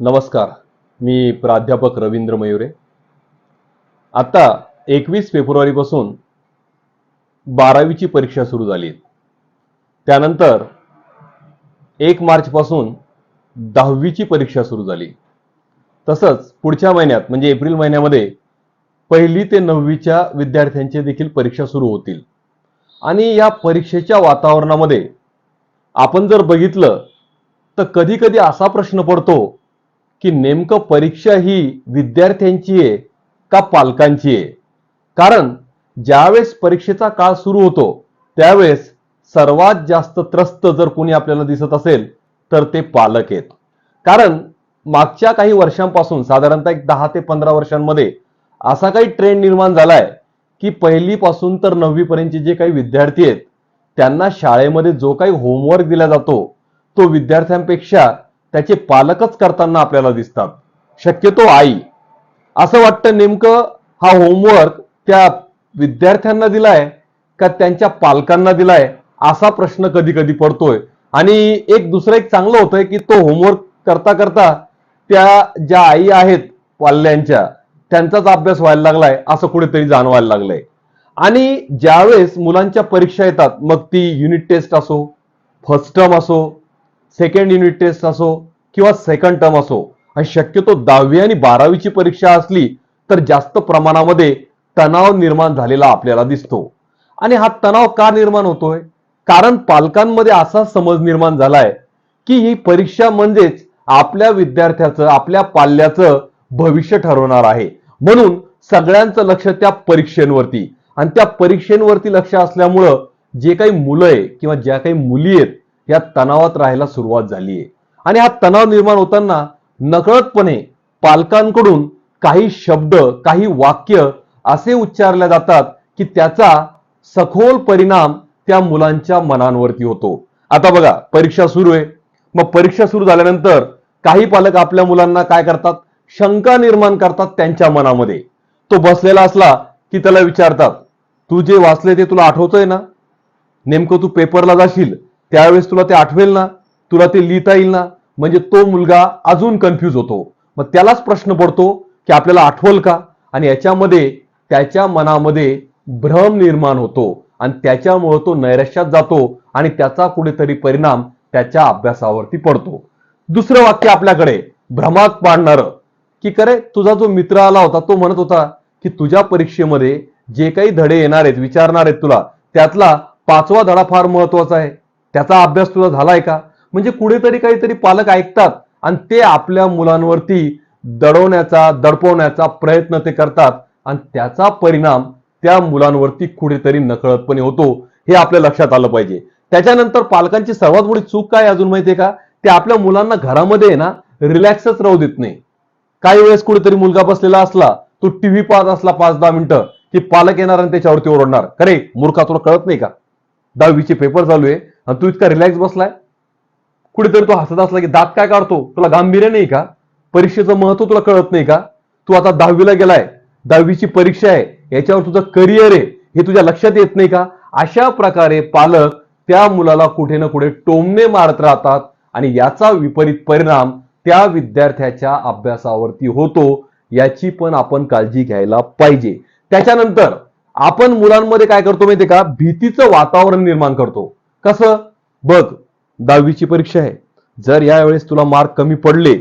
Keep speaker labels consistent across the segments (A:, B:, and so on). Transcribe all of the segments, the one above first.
A: नमस्कार मी प्राध्यापक रवींद्र मयुरे. आता एकवीस फेब्रुवारीपासून बारावीची परीक्षा सुरू झाली. त्यानंतर एक मार्चपासून दहावीची परीक्षा सुरू झाली. तसंच पुढच्या महिन्यात म्हणजे एप्रिल महिन्यामध्ये पहिली ते नववीच्या विद्यार्थ्यांचे देखील परीक्षा सुरू होतील. आणि या परीक्षेच्या वातावरणामध्ये आपण जर बघितलं तर कधी कधी असा प्रश्न पडतो की नेमकं परीक्षा ही विद्यार्थ्यांची आहे का पालकांची आहे? कारण ज्यावेळेस परीक्षेचा काळ सुरू होतो त्यावेळेस सर्वात जास्त त्रस्त जर कोणी आपल्याला दिसत असेल तर ते पालक आहेत. कारण मागच्या काही वर्षांपासून साधारणतः एक दहा ते पंधरा वर्षांमध्ये असा काही ट्रेंड निर्माण झालाय की पहिलीपासून तर नववीपर्यंतचे जे काही विद्यार्थी आहेत त्यांना शाळेमध्ये जो काही होमवर्क दिला जातो तो विद्यार्थ्यांपेक्षा त्याचे पालकच करताना आपल्याला दिसतात. शक्यतो आई. असं वाटतं नेमकं हा होमवर्क त्या विद्यार्थ्यांना दिलाय का त्यांच्या पालकांना दिलाय? असा प्रश्न कधी कधी पडतोय. आणि एक दुसरं एक चांगलं होतंय की तो होमवर्क करता करता त्या ज्या आई आहेत पाल्यांच्या त्यांचाच अभ्यास व्हायला लागलाय असं कुठेतरी जाणवायला लागलंय. आणि ज्यावेळेस मुलांच्या परीक्षा येतात मग ती युनिट टेस्ट असो फर्स्ट टर्म असो सेकंड युनिट टेस्ट असो किंवा सेकंड टर्म असो आणि शक्यतो दहावी आणि बारावीची परीक्षा असली तर जास्त प्रमाणामध्ये तणाव निर्माण झालेला आपल्याला दिसतो. आणि हा तणाव का निर्माण होतोय? कारण पालकांमध्ये असा समज निर्माण झालाय की ही परीक्षा म्हणजेच आपल्या विद्यार्थ्याचं आपल्या पाल्याचं भविष्य ठरवणार आहे. म्हणून सगळ्यांचं लक्ष त्या परीक्षेंवरती. आणि त्या परीक्षेंवरती लक्ष असल्यामुळं जे काही मुलं आहे किंवा ज्या काही मुली आहेत या तणावात राहायला सुरुवात झाली आहे. आणि हा तणाव निर्माण होताना नकळतपणे पालकांकडून काही शब्द काही वाक्य असे उच्चारले जातात की त्याचा सखोल परिणाम त्या मुलांच्या मनांवरती होतो. आता बघा परीक्षा सुरू आहे. मग परीक्षा सुरू झाल्यानंतर काही पालक आपल्या मुलांना काय करतात? शंका निर्माण करतात त्यांच्या मनामध्ये. तो बसलेला असला की त्याला विचारतात तू जे वाचले ते तुला आठवतंय ना? नेमकं तू पेपरला जाशील त्यावेळेस तुला ते आठवेल ना? तुला ते लिहिता येईल ना? म्हणजे तो मुलगा अजून कन्फ्यूज होतो. मग त्यालाच प्रश्न पडतो की आपल्याला आठवल का? आणि याच्यामध्ये त्याच्या मनामध्ये भ्रम निर्माण होतो. आणि त्याच्यामुळं तो नैराश्यात जातो आणि त्याचा कुठेतरी परिणाम त्याच्या अभ्यासावरती पडतो. दुसरं वाक्य आपल्याकडे भ्रमात पाडणारं. की करे तुझा जो मित्र आला होता तो म्हणत होता की तुझ्या परीक्षेमध्ये जे काही धडे येणार आहेत विचारणार आहेत तुला त्यातला पाचवा धडा फार महत्त्वाचा आहे. त्याचा अभ्यास तुला झालाय का? म्हणजे कुठेतरी काहीतरी पालक ऐकतात आणि ते आपल्या मुलांवरती दडवण्याचा दडपवण्याचा प्रयत्न ते करतात आणि त्याचा परिणाम त्या मुलांवरती कुठेतरी नकळतपणे होतो हे आपल्या लक्षात आलं पाहिजे. त्याच्यानंतर पालकांची सर्वात मोठी चूक काय अजून माहितीये का? ते आपल्या मुलांना घरामध्ये आहे ना रिलॅक्सच राहू देत नाही. काही वेळेस कुठेतरी मुलगा बसलेला असला तो टीव्ही पाहत असला पाच दहा मिनिटं की पालक येणार आणि त्याच्यावरती ओरडणार. खरे मूर्खा तुला कळत नाही का? दहावीचे पेपर चालू आहे. आणि तू इतका रिलॅक्स बसलाय? कुठेतरी तो हसत असला की दात काय काढतो? तुला गांभीर्य नाही का? परीक्षेचं महत्त्व तुला कळत नाही का? तू आता दहावीला गेलाय. दहावीची परीक्षा आहे. याच्यावर तुझं करिअर आहे. हे तुझ्या लक्षात येत नाही का? अशा प्रकारे पालक त्या मुलाला कुठे ना कुठे टोमणे मारत राहतात आणि याचा विपरीत परिणाम त्या विद्यार्थ्याच्या अभ्यासावरती होतो. याची पण आपण काळजी घ्यायला पाहिजे. त्याच्यानंतर आपण मुलांमध्ये काय करतो माहितीये का? भीतीचं वातावरण निर्माण करतो. कसं? बघ दहावीची परीक्षा आहे. जर यावेळेस तुला मार्क कमी पडले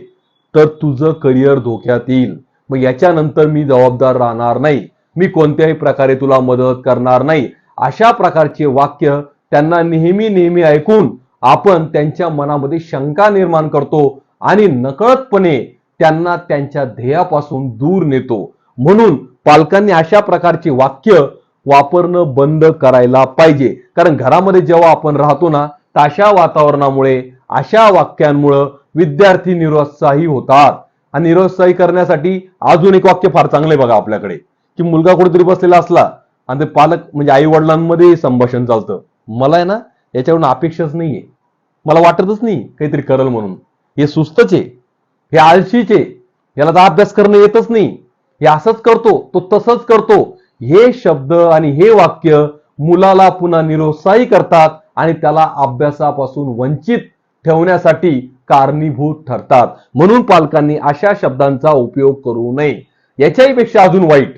A: तर तुझं करिअर धोक्यात येईल. मग याच्यानंतर मी जबाबदार राहणार नाही. मी कोणत्याही प्रकारे तुला मदत करणार नाही. अशा प्रकारचे वाक्य त्यांना नेहमी नेहमी ऐकून आपण त्यांच्या मनामध्ये शंका निर्माण करतो आणि नकळतपणे त्यांना त्यांच्या ध्येयापासून दूर नेतो. म्हणून पालकांनी अशा प्रकारचे वाक्य वापरणं बंद करायला पाहिजे. कारण घरामध्ये जेव्हा आपण राहतो ना तर अशा वातावरणामुळे अशा वाक्यांमुळं विद्यार्थी निरुत्साही होतात. आणि निरुत्साही करण्यासाठी अजून एक वाक्य फार चांगलं आहे बघा आपल्याकडे की मुलगा कुठेतरी बसलेला असला आणि ते पालक म्हणजे आई वडिलांमध्ये संभाषण चालतं. मला आहे ना याच्याकडून अपेक्षाच नाहीये. मला वाटतच नाही काहीतरी करल म्हणून. हे सुस्तच आहे. हे आळशीचे याला तर अभ्यास करणं येतच नाही. हे असंच करतो तो तसंच करतो. हे शब्द आणि हे वाक्य मुलाला पुन्हा निरुत्साही करतात आणि त्याला अभ्यासापासून वंचित ठेवण्यासाठी कारणीभूत ठरतात. म्हणून पालकांनी अशा शब्दांचा उपयोग करू नये. याच्याही पेक्षा अजून वाईट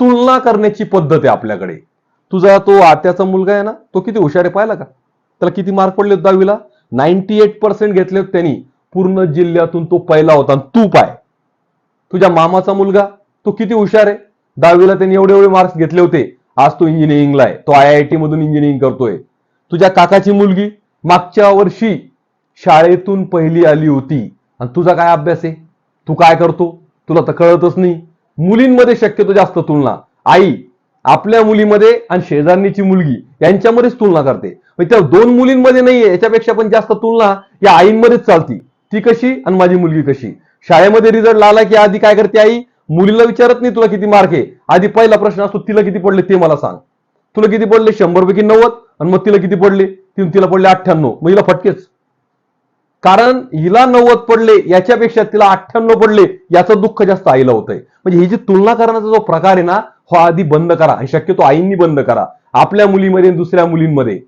A: तुलना करण्याची पद्धत आहे आपल्याकडे. तुझा तो आत्याचा मुलगा आहे ना तो किती हुशार आहे पाहिला का? त्याला किती मार्क पडले दहावीला? नाईन्टी एट पर्सेंट घेतले त्यांनी. पूर्ण जिल्ह्यातून तो पहिला होता. तू पाय. तुझ्या मामाचा मुलगा तो किती हुशार आहे? दहावीला त्यांनी एवढे एवढे मार्क्स घेतले होते. आज तो इंजिनिअरिंगला आहे. तो आय आय टी मधून इंजिनिअरिंग करतोय. तुझ्या काकाची मुलगी मागच्या वर्षी शाळेतून पहिली आली होती. आणि तुझा काय अभ्यास आहे? तू काय करतो? तुला तर कळतच नाही. मुलींमध्ये शक्यतो जास्त तुलना. आई आपल्या मुलीमध्ये आणि शेजारणीची मुलगी यांच्यामध्येच तुलना करते. म्हणजे त्या दोन मुलींमध्ये नाहीये. याच्यापेक्षा पण जास्त तुलना या आईंमध्येच चालती. ती कशी आणि माझी मुलगी कशी? शाळेमध्ये रिझल्ट लागला की आधी काय करते आई? मुलीला विचारत नाही तुला किती मार्क आहे? आधी पहिला प्रश्न असतो तिला किती पडले ते मला सांग. तुला किती पडले? शंभर पैकी नव्वद. आणि मग तिला किती पडले? ती तिला पडले अठ्ठ्याण्णव. मग हिला फटकेच. कारण हिला नव्वद पडले याच्यापेक्षा तिला अठ्ठ्याण्णव पडले याचं दुःख जास्त आईला होतंय. म्हणजे ही जी तुलना करण्याचा जो प्रकार आहे ना हो आधी बंद करा. हे शक्यतो आईंनी बंद करा. आपल्या मुलीमध्ये दुसऱ्या मुलींमध्ये.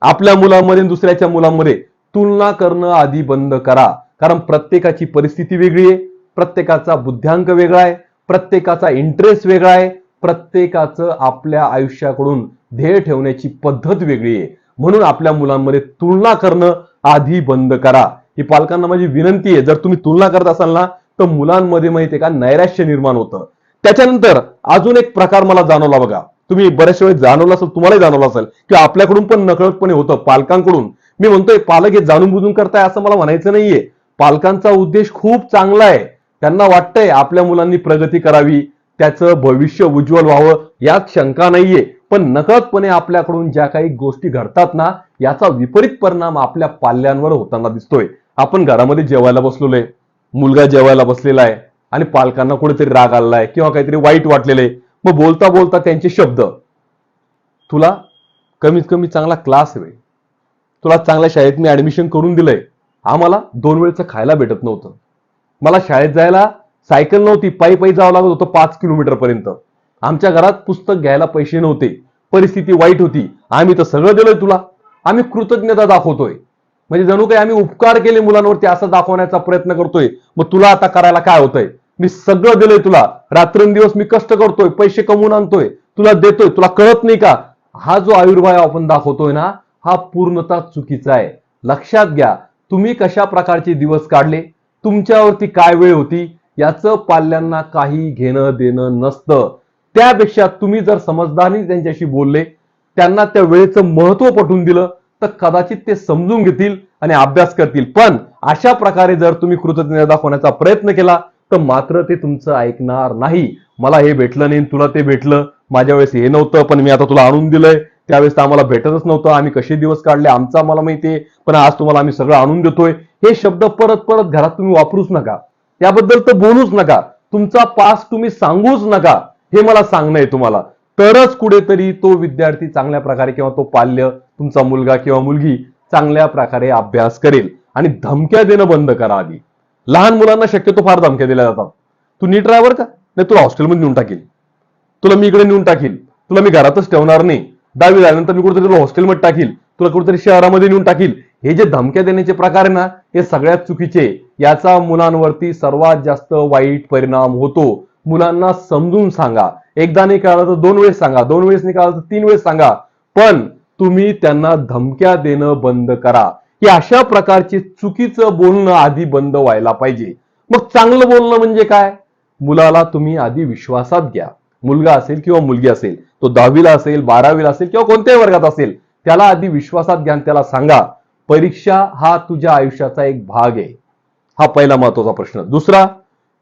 A: आपल्या मुलांमध्ये दुसऱ्याच्या मुलांमध्ये तुलना करणं आधी बंद करा. कारण प्रत्येकाची परिस्थिती वेगळी आहे. प्रत्येकाचा बुद्ध्यांक वेगळा आहे प्रत्येकाचा इंटरेस्ट वेगळा आहे प्रत्येकाचं आपल्या आयुष्याकडून ध्येय ठेवण्याची पद्धत वेगळी आहे. म्हणून आपल्या मुलांमध्ये तुलना करणं आधी बंद करा. ही पालकांना माझी विनंती आहे जर तुम्ही तुलना करत असाल ना तर मुलांमध्ये माहितीये का नैराश्य निर्माण होतं. त्याच्यानंतर अजून एक प्रकार मला जाणवला बघा. तुम्ही बऱ्याच वेळेस जाणवलं असेल तुम्हालाही जाणवलं असेल की आपल्याकडून पण नकळतपणे होतं पालकांकडून. मी म्हणतोय पालक हे जाणून बुजून करताय असं मला म्हणायचं नाहीये. पालकांचा उद्देश खूप चांगला आहे. त्यांना वाटतंय आपल्या मुलांनी प्रगती करावी त्याचं भविष्य उज्ज्वल व्हावं यात शंका नाहीये. पण नकळतपणे आपल्याकडून ज्या काही गोष्टी घडतात ना याचा विपरीत परिणाम आपल्या पाल्यांवर होताना दिसतोय. आपण घरामध्ये जेवायला बसलेलो आहे मुलगा जेवायला बसलेला आहे आणि पालकांना कुठेतरी राग आलाय किंवा काहीतरी वाईट वाटलेलं आहे. मग बोलता बोलता त्यांचे शब्द तुला कमीत कमी चांगला क्लास हवे तुला चांगल्या शाळेत मी ऍडमिशन करून दिलंय. आम्हाला दोन वेळचं खायला भेटत नव्हतं. मला शाळेत जायला सायकल नव्हती पायी पायी जावं लागत होतं पाच किलोमीटर पर्यंत आमच्या घरात पुस्तक घ्यायला पैसे नव्हते परिस्थिती वाईट होती. आम्ही तर सगळं दिलंय तुला. आम्ही कृतज्ञता दाखवतोय. म्हणजे जणू काही आम्ही उपकार केले मुलांवरती असं दाखवण्याचा प्रयत्न करतोय मग तुला आता करायला काय होतंय? मी सगळं दिलंय तुला. रात्रंदिवस मी कष्ट करतोय पैसे कमवून आणतोय. तुला देतोय तुला कळत नाही का? हा जो आयुर्भाव आपण दाखवतोय ना हा पूर्णतः चुकीचा आहे. लक्षात घ्या तुम्ही कशा प्रकारचे दिवस काढले? तुमच्यावरती काय वेळ होती याचं पाल्यांना काही घेणं देणं नसतं. त्यापेक्षा तुम्ही जर समजदारी त्यांच्याशी बोलले त्यांना त्या वेळेचं महत्त्व पटवून दिलं तर कदाचित ते समजून घेतील आणि अभ्यास करतील. पण अशा प्रकारे जर तुम्ही कृतज्ञता दाखवण्याचा प्रयत्न केला तर मात्र ते तुमचं ऐकणार नाही. मला हे भेटलं नाही तुला ते भेटलं. माझ्या वेळेस हे नव्हतं पण मी आता तुला आणून दिलंय. त्यावेळेस तर आम्हाला भेटतच नव्हतं. आम्ही कसे दिवस काढले आमचं आम्हाला माहितीये पण आज तुम्हाला आम्ही सगळं आणून देतोय. हे शब्द परत परत घरात तुम्ही वापरूच नका. याबद्दल तर बोलूच नका. तुमचा पास तुम्ही सांगूच नका. हे मला सांगणं आहे तुम्हाला. तरच कुठेतरी तो विद्यार्थी चांगल्या प्रकारे किंवा तो पाल्य तुमचा मुलगा किंवा मुलगी चांगल्या प्रकारे अभ्यास करेल आणि धमक्या देणं बंद करा आधी. लहान मुलांना शक्यतो फार धमक्या दिल्या जातात. तू नीट ड्रायव्हर का? नाही तुला हॉस्टेलमध्ये नेऊन टाकेल. तुला मी इकडे नेऊन टाकील. तुला मी घरातच ठेवणार नाही. दहावी झाल्यानंतर मी कुठेतरी तुला हॉस्टेलमध्ये टाकील. तुला कुठेतरी शहरामध्ये नेऊन टाकील. हे जे धमक्या देण्याचे प्रकार आहे ना हे सगळ्यात चुकीचे. याचा मुलांवरती सर्वात जास्त वाईट परिणाम होतो. मुलांना समजून सांगा. एकदा नाही कळालं तर दोन वेळेस सांगा. दोन वेळेस नाही कळालं तर तीन वेळेस सांगा. पण तुम्ही त्यांना धमक्या देणं बंद करा. की अशा प्रकारचे चुकीचं बोलणं आधी बंद व्हायला पाहिजे. मग चांगलं बोलणं म्हणजे काय? मुलाला तुम्ही आधी विश्वासात घ्या. मुलगा असेल किंवा मुलगी असेल तो दहावीला असेल बारावीला असेल किंवा कोणत्याही वर्गात असेल त्याला आधी विश्वासात घ्या त्याला सांगा. परीक्षा हा तुझ्या आयुष्याचा एक भाग आहे. हा पहिला महत्त्वाचा प्रश्न. दुसरा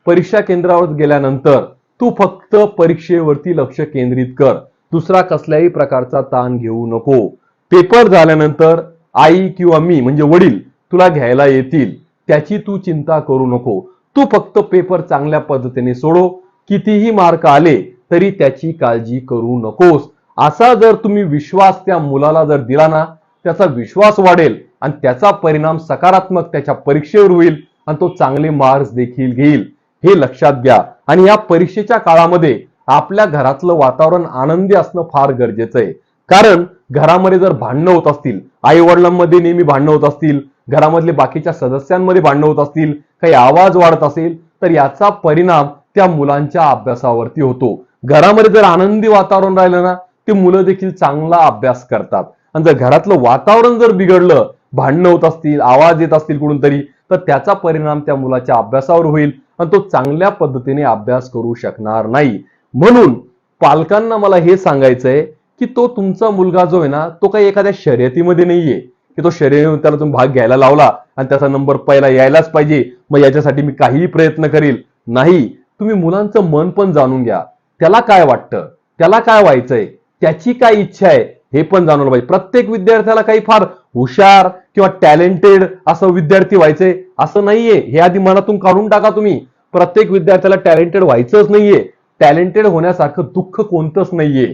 A: परीक्षा केंद्रावर गेल्यानंतर तू फक्त परीक्षेवरती लक्ष केंद्रित कर. दुसरा कसल्याही प्रकारचा ताण घेऊ नको. पेपर झाल्यानंतर आई किंवा मी म्हणजे वडील तुला घ्यायला येतील. त्याची तू चिंता करू नको. तू फक्त पेपर चांगल्या पद्धतीने सोडो. कितीही मार्क आले तरी त्याची काळजी करू नकोस. असा जर तुम्ही विश्वास त्या मुलाला जर दिला ना त्याचा विश्वास वाढेल आणि त्याचा परिणाम सकारात्मक त्याच्या परीक्षेवर होईल आणि तो चांगले मार्क्स देखील घेईल. हे लक्षात घ्या. आणि या परीक्षेच्या काळामध्ये आपल्या घरातलं वातावरण आनंदी असणं फार गरजेचं आहे. कारण घरामध्ये जर भांडणं होत असतील आई वडिलांमध्ये नेहमी भांडणं होत असतील घरामधले बाकीच्या सदस्यांमध्ये भांडणं होत असतील काही आवाज वाढत असेल तर याचा परिणाम त्या मुलांच्या अभ्यासावरती होतो. घरामध्ये जर आनंदी वातावरण राहिलं ना ते मुलं देखील चांगला अभ्यास करतात. आणि जर घरातलं वातावरण जर बिघडलं भांडणं होत असतील आवाज येत असतील कुठून तरी तर त्याचा परिणाम त्या मुलाच्या अभ्यासावर होईल आणि तो चांगल्या पद्धतीने अभ्यास करू शकणार नाही. म्हणून पालकांना मला हे सांगायचंय की तो तुमचा मुलगा जो आहे ना तो काही एखाद्या शर्यतीमध्ये नाहीये. की तो शर्यतीमध्ये त्याला तुम्ही भाग घ्यायला लावला आणि त्याचा नंबर पहिला यायलाच पाहिजे मग याच्यासाठी मी काहीही प्रयत्न करील. नाही तुम्ही मुलांचं मन पण जाणून घ्या. त्याला काय वाटतं? त्याला काय व्हायचंय? त्याची काय इच्छा आहे? हे पण जाणवलं पाहिजे. प्रत्येक विद्यार्थ्याला काही फार हुशार किंवा टॅलेंटेड असं विद्यार्थी व्हायचंय असं नाहीये. हे आधी मनातून काढून टाका तुम्ही. प्रत्येक विद्यार्थ्याला टॅलेंटेड व्हायचंच नाहीये. टॅलेंटेड होण्यासारखं दुःख कोणतंच नाहीये.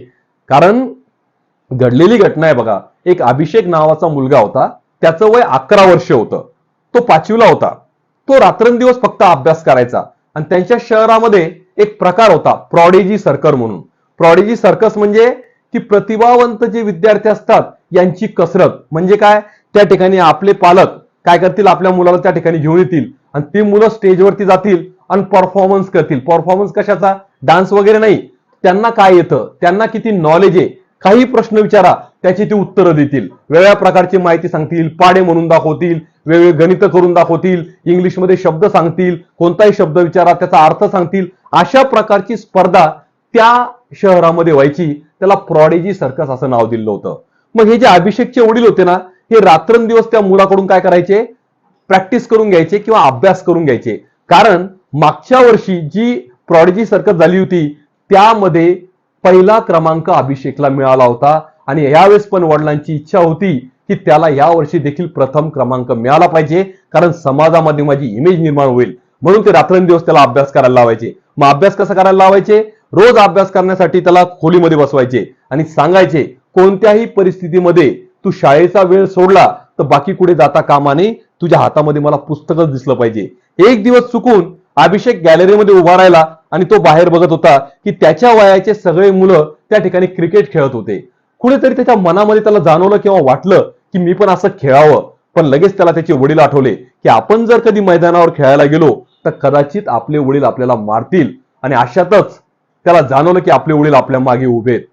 A: कारण घडलेली घटना आहे बघा. एक अभिषेक नावाचा मुलगा होता. त्याचं वय अकरा वर्ष होतं. तो पाचवीला होता. तो रात्रंदिवस फक्त अभ्यास करायचा. आणि त्यांच्या शहरामध्ये एक प्रकार होता. प्रॉडेजी सर्कर म्हणून. प्रॉडेजी सर्कस म्हणजे की प्रतिभावंत जे विद्यार्थी असतात यांची कसरत. म्हणजे काय? त्या ठिकाणी आपले पालक काय करतील? आपल्या मुलाला त्या ठिकाणी घेऊन येतील. आणि ती मुलं स्टेजवरती जातील आणि परफॉर्मन्स करतील. परफॉर्मन्स कशाचा? डान्स वगैरे नाही. त्यांना काय येतं? त्यांना किती नॉलेज आहे? काही प्रश्न विचारा. त्याची ती उत्तरं देतील. वेगळ्या प्रकारची माहिती सांगतील. पाडे म्हणून दाखवतील. वेगवेगळे गणित करून दाखवतील. इंग्लिशमध्ये शब्द सांगतील. कोणताही शब्द विचारा. त्याचा अर्थ सांगतील. अशा प्रकारची स्पर्धा त्या शहरामध्ये व्हायची. त्याला प्रॉडेजी सर्कस असं नाव दिलं होतं. मग हे जे अभिषेकचे वडील होते ना हे रात्रंदिवस त्या मुलाकडून काय करायचे? प्रॅक्टिस करून घ्यायचे किंवा अभ्यास करून घ्यायचे. कारण मागच्या वर्षी जी प्रॉडेजी सर्कस झाली होती त्यामध्ये पहिला क्रमांक अभिषेकला मिळाला होता. आणि यावेळेस पण वडिलांची इच्छा होती की त्याला या वर्षी देखील प्रथम क्रमांक मिळाला पाहिजे कारण समाजामध्ये माझी इमेज निर्माण होईल. म्हणून ते रात्रंदिवस त्याला अभ्यास करायला लावायचे. मग अभ्यास कसा करायला लावायचे? रोज अभ्यास करण्यासाठी त्याला खोलीमध्ये बसवायचे आणि सांगायचे कोणत्याही परिस्थितीमध्ये तू शाळेचा वेळ सोडला तर बाकी कुठे जाता कामाने तुझ्या हातामध्ये मला पुस्तकच दिसलं पाहिजे. एक दिवस चुकून अभिषेक गॅलरीमध्ये उभा राहिला आणि तो बाहेर बघत होता की त्याच्या वयाचे सगळे मुलं त्या ठिकाणी क्रिकेट खेळत होते. कुठेतरी त्याच्या मनामध्ये त्याला जाणवलं किंवा वाटलं की मी पण असं खेळावं. पण लगेच त्याला त्याचे वडील आठवले की आपण जर कधी मैदानावर खेळायला गेलो तर कदाचित आपले वडील आपल्याला मारतील. आणि अशातच त्याला जाणवलं की आपले वडील आपल्या मागे उभे आहेत.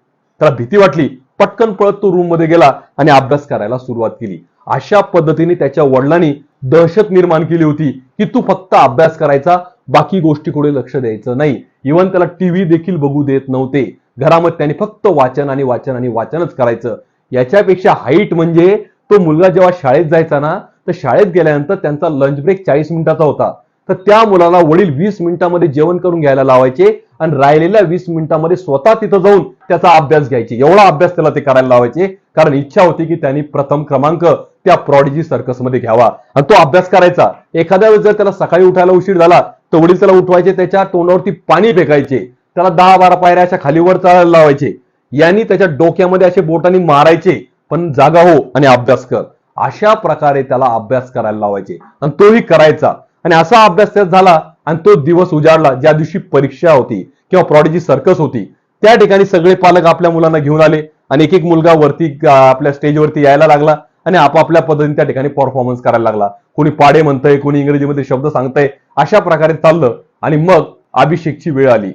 A: त्याला भीती वाटली. पटकन पळत तो रूममध्ये गेला आणि अभ्यास करायला सुरुवात केली. अशा पद्धतीने त्याच्या वडिलांनी दहशत निर्माण केली होती की तू फक्त अभ्यास करायचा बाकी गोष्टीकडे लक्ष द्यायचं नाही. इव्हन त्याला टीव्ही देखील बघू देत नव्हते. घरामध्ये त्याने फक्त वाचन आणि वाचन आणि वाचनच करायचं. याच्यापेक्षा हाईट म्हणजे तो मुलगा जेव्हा शाळेत जायचा ना तर शाळेत गेल्यानंतर त्यांचा लंच ब्रेक चाळीस मिनिटाचा होता. तर त्या मुलाला वडील वीस मिनिटामध्ये जेवण करून घ्यायला लावायचे. आणि राहिलेल्या वीस मिनिटामध्ये स्वतः तिथं जाऊन त्याचा अभ्यास घ्यायचे. एवढा अभ्यास त्याला ते करायला लावायचे. कारण इच्छा होती की त्यांनी प्रथम क्रमांक त्या प्रॉडिजी सर्कसमध्ये घ्यावा. आणि तो अभ्यास करायचा. एखाद्या वेळेस जर त्याला सकाळी उठायला उशीर झाला तर वडील त्याला उठवायचे त्याच्या तोंडावरती पाणी फेकायचे. त्याला दहा बारा पायऱ्या अशा खालीवर चालायला लावायचे. यांनी त्याच्या डोक्यामध्ये असे बोटांनी मारायचे. पण जागा हो आणि अभ्यास कर. अशा प्रकारे त्याला अभ्यास करायला लावायचे. आणि तोही करायचा. आणि असा अभ्यास त्यात झाला आणि तो दिवस उजाडला ज्या दिवशी परीक्षा होती किंवा प्रॉडीची सर्कस होती त्या ठिकाणी सगळे पालक आपल्या मुलांना घेऊन आले आणि एक एक मुलगा वरती आपल्या स्टेजवरती यायला लागला आणि आपापल्या पद्धतीने त्या ठिकाणी परफॉर्मन्स करायला लागला. कोणी पाडे म्हणतंय कोणी इंग्रजीमध्ये शब्द सांगतंय अशा प्रकारे चाललं आणि मग अभिषेकची वेळ आली.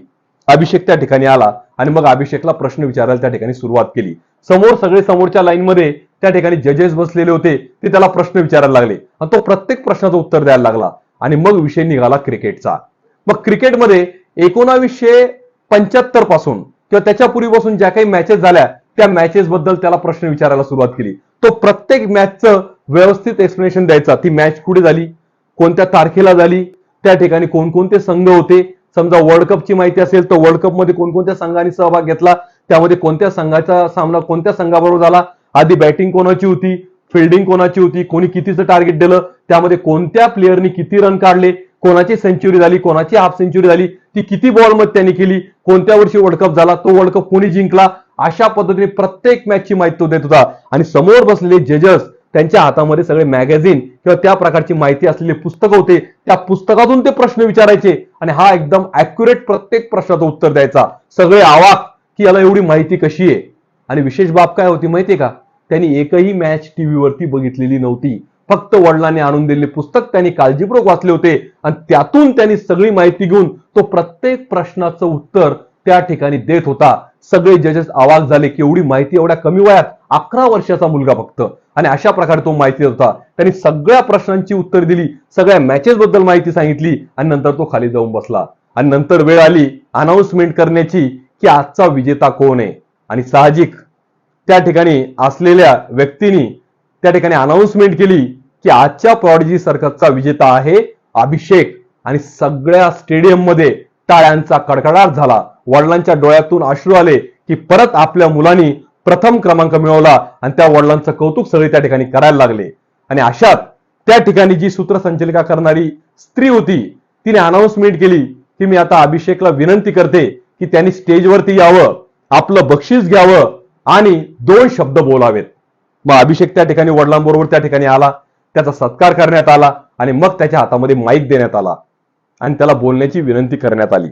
A: अभिषेक त्या ठिकाणी आला आणि मग अभिषेकला प्रश्न विचारायला त्या ठिकाणी सुरुवात केली. समोर सगळे समोरच्या लाईनमध्ये त्या ठिकाणी जजेस बसलेले होते ते त्याला प्रश्न विचारायला लागले. आणि तो प्रत्येक प्रश्नाचं उत्तर द्यायला लागला. आणि मग विषय निघाला क्रिकेटचा. मग क्रिकेटमध्ये एकोणावीसशे पंच्याहत्तरपासून किंवा त्याच्या पूर्वीपासून ज्या काही मॅचेस झाल्या त्या मॅचेस बद्दल त्याला प्रश्न विचारायला सुरुवात केली. तो प्रत्येक मॅचचं व्यवस्थित एक्सप्लेनेशन द्यायचा. ती मॅच कुठे झाली? कोणत्या तारखेला झाली? त्या ठिकाणी कोणकोणते संघ होते? समजा वर्ल्ड कपची माहिती असेल तर वर्ल्ड कपमध्ये कोणकोणत्या संघांनी सहभाग घेतला? त्यामध्ये कोणत्या संघाचा सामना कोणत्या संघाबरोबर झाला? आधी बॅटिंग कोणाची होती? फिल्डिंग कोणाची होती? कोणी कितीचं टार्गेट दिलं? त्यामध्ये कोणत्या प्लेअरनी किती रन काढले कोणाची सेंचुरी झाली कोणाची हाफ सेंचुरी झाली ती किती बॉलमध्ये त्यांनी केली कोणत्या वर्षी वर्ल्ड कप झाला तो वर्ल्ड कप कोणी जिंकला अशा पद्धतीने प्रत्येक मॅचची माहिती तो देत होता. आणि समोर बसलेले जजेस त्यांच्या हातामध्ये सगळे मॅगझिन किंवा त्या प्रकारची माहिती असलेले पुस्तकं होते त्या पुस्तकातून ते प्रश्न विचारायचे आणि हा एकदम अॅक्युरेट प्रत्येक प्रश्नाचं उत्तर द्यायचा. सगळे आवाक की याला एवढी माहिती कशी आहे? आणि विशेष बाब काय होती माहितीये का? त्यांनी एकही मॅच टीव्हीवरती बघितलेली नव्हती. फक्त वडिलांनी आणून दिलेले पुस्तक त्यांनी काळजीपूर्वक वाचले होते. आणि त्यातून त्यांनी सगळी माहिती घेऊन तो प्रत्येक प्रश्नाचं उत्तर त्या ठिकाणी देत होता. सगळे जजेस आवाज झाले की एवढी माहिती एवढ्या कमी वयात अकरा वर्षाचा मुलगा फक्त. आणि अशा प्रकारे तो माहिती होता. त्यांनी सगळ्या प्रश्नांची उत्तर दिली सगळ्या मॅचेस बद्दल माहिती सांगितली आणि नंतर तो खाली जाऊन बसला. आणि नंतर वेळ आली अनाऊन्समेंट करण्याची की आजचा विजेता कोण आहे? आणि साहजिक त्या ठिकाणी असलेल्या व्यक्तीनी त्या ठिकाणी अनाऊन्समेंट केली की आजच्या प्रॉडजी सर्कसचा विजेता आहे अभिषेक. आणि सगळ्या स्टेडियममध्ये टाळ्यांचा कडकडाट झाला. वडिलांच्या डोळ्यातून अश्रू आले की परत आपल्या मुलांनी प्रथम क्रमांक मिळवला आणि त्या वडिलांचं कौतुक सगळे त्या ठिकाणी करायला लागले. आणि अशात त्या ठिकाणी जी सूत्रसंचलिका करणारी स्त्री होती तिने अनाऊन्समेंट केली की मी आता अभिषेकला विनंती करते की त्यांनी स्टेजवरती यावं आपलं बक्षीस घ्यावं आणि दोन शब्द बोलावेत. मग अभिषेक त्या ठिकाणी वडिलांबरोबर त्या ठिकाणी आला. त्याचा सत्कार करण्यात आला आणि मग त्याच्या हातामध्ये माईक देण्यात आला. आणि त्याला बोलण्याची विनंती करण्यात आली.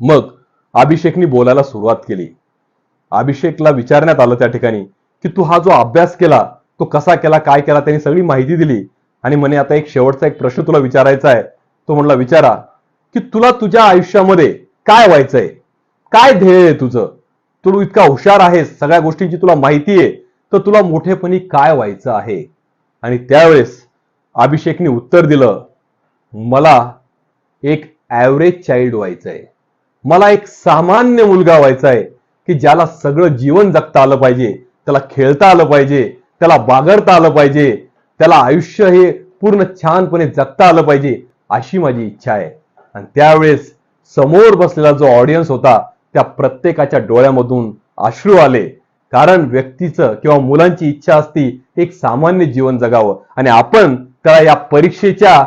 A: मग अभिषेकनी बोलायला सुरुवात केली. अभिषेकला विचारण्यात आलं त्या ठिकाणी की तू हा जो अभ्यास केला तो कसा केला काय केला त्यांनी सगळी माहिती दिली. आणि म्हणे आता एक शेवटचा एक प्रश्न तुला विचारायचा आहे. तो म्हणला विचारा की तुला तुझ्या आयुष्यामध्ये काय व्हायचंय? काय ध्येय आहे तुझं? तू इतका हुशार आहेस सगळ्या गोष्टींची तुला माहिती आहे. तर तुला मोठेपणी काय व्हायचं आहे? आणि त्यावेळेस अभिषेकने उत्तर दिलं मला एक ॲव्हरेज चाइल्ड व्हायचंय. मला एक सामान्य मुलगा व्हायचा आहे की ज्याला सगळं जीवन जगता आलं पाहिजे त्याला खेळता आलं पाहिजे त्याला बागडता आलं पाहिजे त्याला आयुष्य हे पूर्ण छानपणे जगता आलं पाहिजे अशी माझी इच्छा आहे. आणि त्यावेळेस समोर बसलेला जो ऑडियन्स होता त्या प्रत्येकाच्या डोळ्यामधून अश्रू आले. कारण व्यक्तीचं किंवा मुलांची इच्छा असती एक सामान्य जीवन जगावं. आणि आपण त्याला या परीक्षेच्या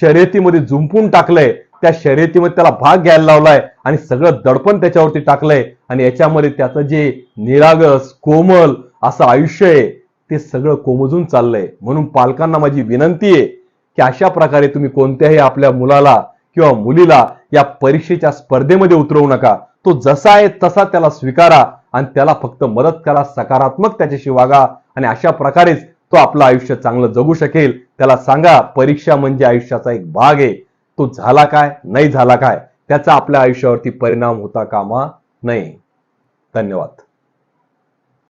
A: शर्यतीमध्ये जुंपून टाकलंय त्या शर्यतीमध्ये त्याला भाग घ्यायला लावलाय आणि सगळं दडपण त्याच्यावरती टाकलंय आणि याच्यामध्ये त्याचं जे निरागस कोमल असं आयुष्य आहे ते सगळं कोमजून चाललंय. म्हणून पालकांना माझी विनंती आहे की अशा प्रकारे तुम्ही कोणत्याही आपल्या मुलाला किंवा मुलीला या परीक्षेच्या स्पर्धेमध्ये उतरवू नका. तो जसा आहे तसा त्याला स्वीकारा. आणि त्याला फक्त मदत करा सकारात्मक त्याच्याशी वागा आणि अशा प्रकारेच तो आपलं आयुष्य चांगलं जगू शकेल. त्याला सांगा परीक्षा म्हणजे आयुष्याचा एक भाग आहे. तो झाला काय नाही झाला काय त्याचा आपल्या आयुष्यावरती परिणाम होता कामा नाही धन्यवाद.